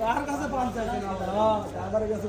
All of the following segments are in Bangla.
কার কাছে পান চাইছেন আপনারা আমার কাছে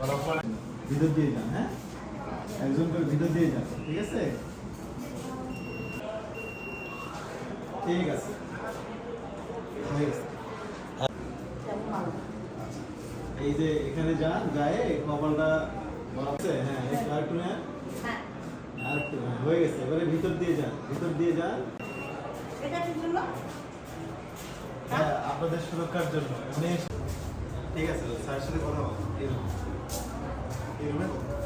ভিতর দিয়ে যান হ্যাঁ? একজন করে ভিতর দিয়ে যান ঠিক আছে? ঠিক আছে। এই যে এখানে যান গায়ে কপালটা আছে হ্যাঁ একটু নেন আরেকটু হ্যাঁ, হয়ে গেছে। এবারে ভিতর দিয়ে যান ভিতর দিয়ে যান। হ্যাঁ আপনাদের সুরক্ষার জন্য। উনি ঠিক আছে স্যারের সাথে কথা বলো এই রুমে। এই রুমে কথা বলো।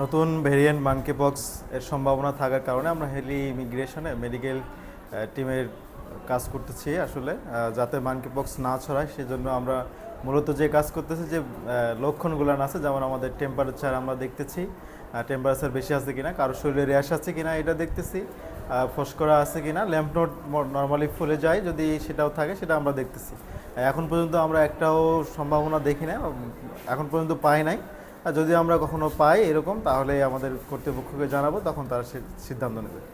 নতুন ভেরিয়েন্ট মানকে পক্স এর সম্ভাবনা থাকার কারণে আমরা হেলি ইমিগ্রেশনে মেডিকেল টিমের কাজ করতেছি আসলে। যাতে মানকে পক্স না ছড়ায়, সেজন্য আমরা মূলত যে কাজ করতেছি যে লক্ষণগুলো আছে, যেমন আমাদের টেম্পারেচার আমরা দেখতেছি। টেম্পারেচার বেশি আছে কিনা, কারও শরীরে র্যাশ আছে কিনা, এটা দেখতেছি। ফস্করা আছে কিনা, ল্যাম্প নোট নর্মালি ফুলে যায়, যদি সেটাও থাকে, সেটা আমরা দেখতেছি। এখন পর্যন্ত আমরা একটাও সম্ভাবনা দেখি না এখন পর্যন্ত পাই নাই। আর যদি আমরা কখনো পাই এরকম, তাহলে আমাদের কর্তৃপক্ষকে জানাব, তখন তারা সিদ্ধান্ত নেবে।